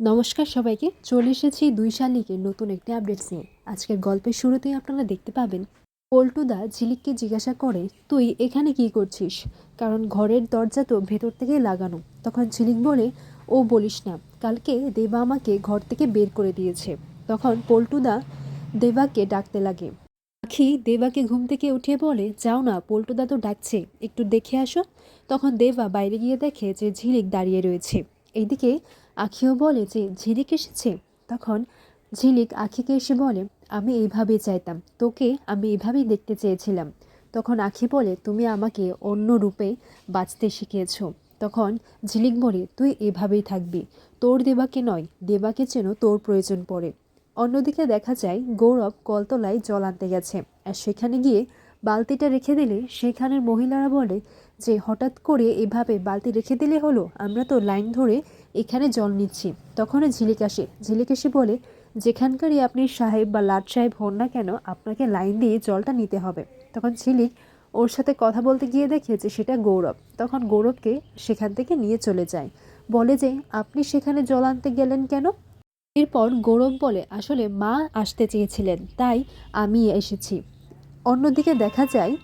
নমস্কার সবাইকে। চলে এসেছি দুই শালিকের নতুন একটি আপডেট নিয়ে। আজকের গল্পের শুরুতেই আপনারা দেখতে পাবেন পল্টুদা ঝিলিককে জিজ্ঞাসা করে, তুই এখানে কি করছিস? কারণ ঘরের দরজা তো ভেতর থেকেই লাগানো। তখন ঝিলিক বলে, ও বলিস না, কালকে দেবা আমাকে ঘর থেকে বের করে দিয়েছে। তখন পল্টুদা দেবাকে ডাকতে লাগে। পাখি দেবাকে ঘুম থেকে উঠিয়ে বলে, যাও না পল্টুদা তো ডাকছে, একটু দেখে আসো। তখন দেবা বাইরে গিয়ে দেখে যে ঝিলিক দাঁড়িয়ে রয়েছে। এইদিকে আখিও বলে যে ঝিলিক এসেছে। তখন ঝিলিক আখিকে এসে বলে, আমি এইভাবেই চাইতাম। তোকে আমি এভাবেই দেখতে চেয়েছিলাম। তখন আখি বলে, তুমি আমাকে অন্য রূপে বাঁচতে শিখিয়েছ। তখন ঝিলিক বলে, তুই এভাবেই থাকবি। তোর দেবাকে নয়, দেবাকে যেন তোর প্রয়োজন পড়ে। অন্যদিকে দেখা যায়, গৌরব কলতলায় জল আনতে গেছে। আর সেখানে গিয়ে বালতিটা রেখে দিলে সেখানের মহিলারা বলে যে, হঠাৎ করে এভাবে বালতি রেখে দিলে হলো? আমরা তো লাইন ধরে এখানে জল নিচ্ছি। তখন ঝিলিক আসে ঝিলিক এসে বলে, যেখানকারই আপনি সাহেব বা লাট সাহেব হন না কেন, আপনাকে লাইন দিয়ে জলটা নিতে হবে। তখন ঝিলিক ওর সাথে কথা বলতে গিয়ে দেখে যে সেটা গৌরব। তখন গৌরবকে সেখান থেকে নিয়ে চলে যায়। বলে যে, আপনি সেখানে জল আনতে গেলেন কেন? এরপর গৌরব বলে, আসলে মা আসতে চেয়েছিলেন, তাই আমি এসেছি। অন্যদিকে দেখা যায়,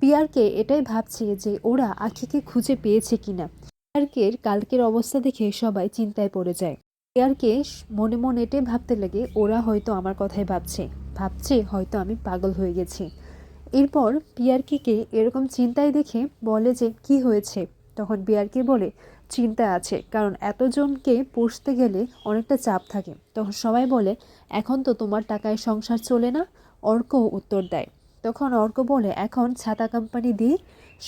পিয়ারকে এটাই ভাবছে যে ওরা আখিকে খুঁজে পেয়েছে কিনা। পিয়ারকের কালকের অবস্থা দেখে সবাই চিন্তায় পড়ে যায়। পিয়ারকে মনে মনে এটাই ভাবতে লাগে, ওরা হয়তো আমার কথাই ভাবছে। ভাবছে হয়তো আমি পাগল হয়ে গেছি। এরপর পিয়ারকে এরকম চিন্তায় দেখে বলে যে, কি হয়েছে? তখন পিয়ারকে বলে, চিন্তা আছে, কারণ এতজনকে পুষতে গেলে অনেকটা চাপ থাকে। তখন সবাই বলে, এখন তো তোমার টাকায় সংসার চলে না। অর্ক উত্তর দেয়। তখন অর্ক বলে, এখন ছাতা কোম্পানি দিয়ে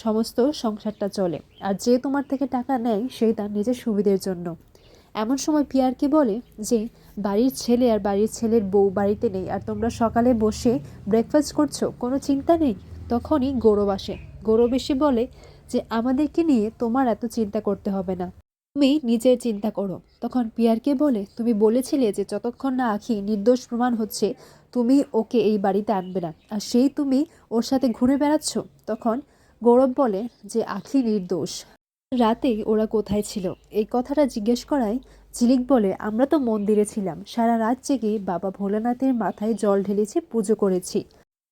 সমস্ত সংসারটা চলে, আর যে তোমার থেকে টাকা নেয়, সেই তার নিজের সুবিধের জন্য। এমন সময় পিয়ারকে বলে যে, বাড়ির ছেলে আর বাড়ির ছেলের বউ বাড়িতে নেই, আর তোমরা সকালে বসে ব্রেকফাস্ট করছ, কোনো চিন্তা নেই? তখনই গৌরব আসে। গৌরব এসে বলে যে, আমাদেরকে নিয়ে তোমার এত চিন্তা করতে হবে না, তুমি নিজের চিন্তা করো। তখন পিয়ারকে বলে, তুমি বলেছিলে যে, যতক্ষণ না আখি নির্দোষ প্রমাণ হচ্ছে তুমি ওকে এই বাড়িতে আনবে না। আর সেই তুমি ওর সাথে ঘুরে বেড়াচ্ছ? তখন গৌরব বলে যে, আখি নির্দোষ। রাতে ওরা কোথায় ছিল? এই কথাটা জিজ্ঞেস করায় ঝিলিক বলে, আমরা তো মন্দিরে ছিলাম। সারা রাত জেগে বাবা ভোলানাথের মাথায় জল ঢেলেছি, পুজো করেছি।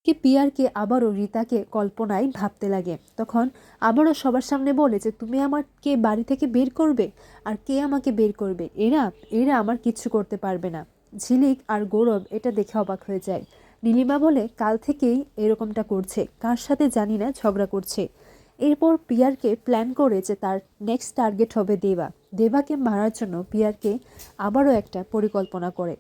কে পিয়ারকে আবারও রিতাকে কল্পনায় ভাবতে লাগে। তখন আবারও সবার সামনে বলে যে, তুমি আমাকে বাড়ি থেকে বের করবে? আর কে আমাকে বের করবে? এরা এরা আমার কিচ্ছু করতে পারবে না। ঝিলিক আর গৌরব এটা দেখে অবাক হয়ে যায়। নীলিমা বলে, কাল থেকেই এরকমটা করছে। কার সাথে জানি না, ঝগড়া করছে। এরপর পিয়ারকে প্ল্যান করে যে তার নেক্সট টার্গেট হবে দেবা। দেবাকে মারার জন্য পিয়ারকে আবারও একটা পরিকল্পনা করে।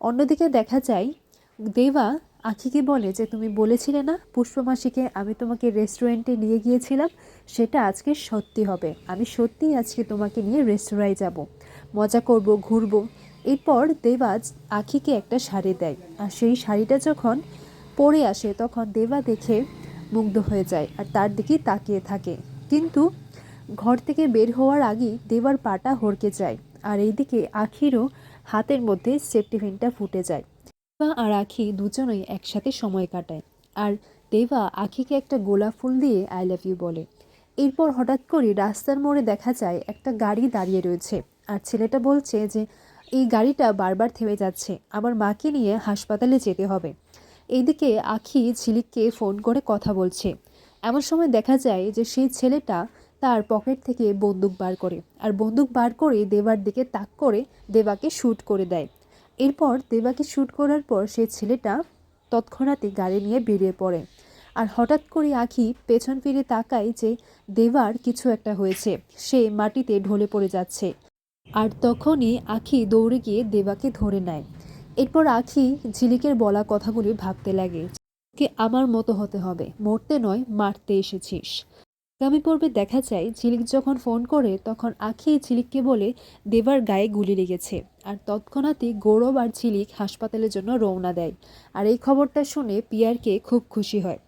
অন্যদিকে দেখা যায়, দেবা আখিকে বলে যে, তুমি বলেছিলে না পুষ্পমাসিকে আমি তোমাকে রেস্টুরেন্টে নিয়ে গিয়েছিলাম? সেটা আজকে সত্যি হবে। আমি সত্যিই আজকে তোমাকে নিয়ে রেস্তোরাঁয় যাব। মজা করব, ঘুরবো। এরপর দেবাজ আখিকে একটা শাড়ি দেয়। আর সেই শাড়িটা যখন পরে আসে, তখন দেবা দেখে মুগ্ধ হয়ে যায় আর তার দিকে তাকিয়ে থাকে। কিন্তু ঘর থেকে বের হওয়ার আগেই দেবার পাটা হড়কে যায় আর এইদিকে আখিরও হাতের মধ্যে সেফটি পিনটা ফুটে যায়। দেবা আর আখি দুজনেই একসাথে সময় কাটায় আর দেবা আখিকে একটা গোলাপ ফুল দিয়ে আই লাভ ইউ বলে। এরপর হঠাৎ করে রাস্তার মোড়ে দেখা যায় একটা গাড়ি দাঁড়িয়ে রয়েছে। আর ছেলেটা বলছে যে এই গাড়িটা বারবার থেমে যাচ্ছে। আমার মাকে নিয়ে হাসপাতালে যেতে হবে। এইদিকে আখি ঝিলিককে ফোন করে কথা বলছে। এমন সময় দেখা যায় যে সেই ছেলেটা তার পকেট থেকে বন্দুক বার করে আর বন্দুক বার করে দেবার দিকে তাক করে দেবাকে শ্যুট করে দেয়। এরপর দেবাকে শ্যুট করার পর সেই ছেলেটা তৎক্ষণাৎই গাড়ি নিয়ে বেরিয়ে পড়ে। আর হঠাৎ করে আখি পেছন ফিরে তাকায় যে দেবার কিছু একটা হয়েছে। সে মাটিতে ঢলে পড়ে যাচ্ছে। আর তখনই আখি দৌড়ে গিয়ে দেবাকে ধরে নেয়। এরপর আখি ঝিলিকের বলা কথাগুলি ভাবতে লাগে কে আমার মতো হতে হবে, মরতে নয়, মারতে এসেছিস। আগামী পর্বে দেখা যায়, ঝিলিক যখন ফোন করে, তখন আখি ঝিলিককে বলে, দেবার গায়ে গুলি লেগেছে। আর তৎক্ষণাৎই গৌরব আর ঝিলিক হাসপাতালের জন্য রওনা দেয়। আর এই খবরটা শুনে পিয়ারকে খুব খুশি হয়।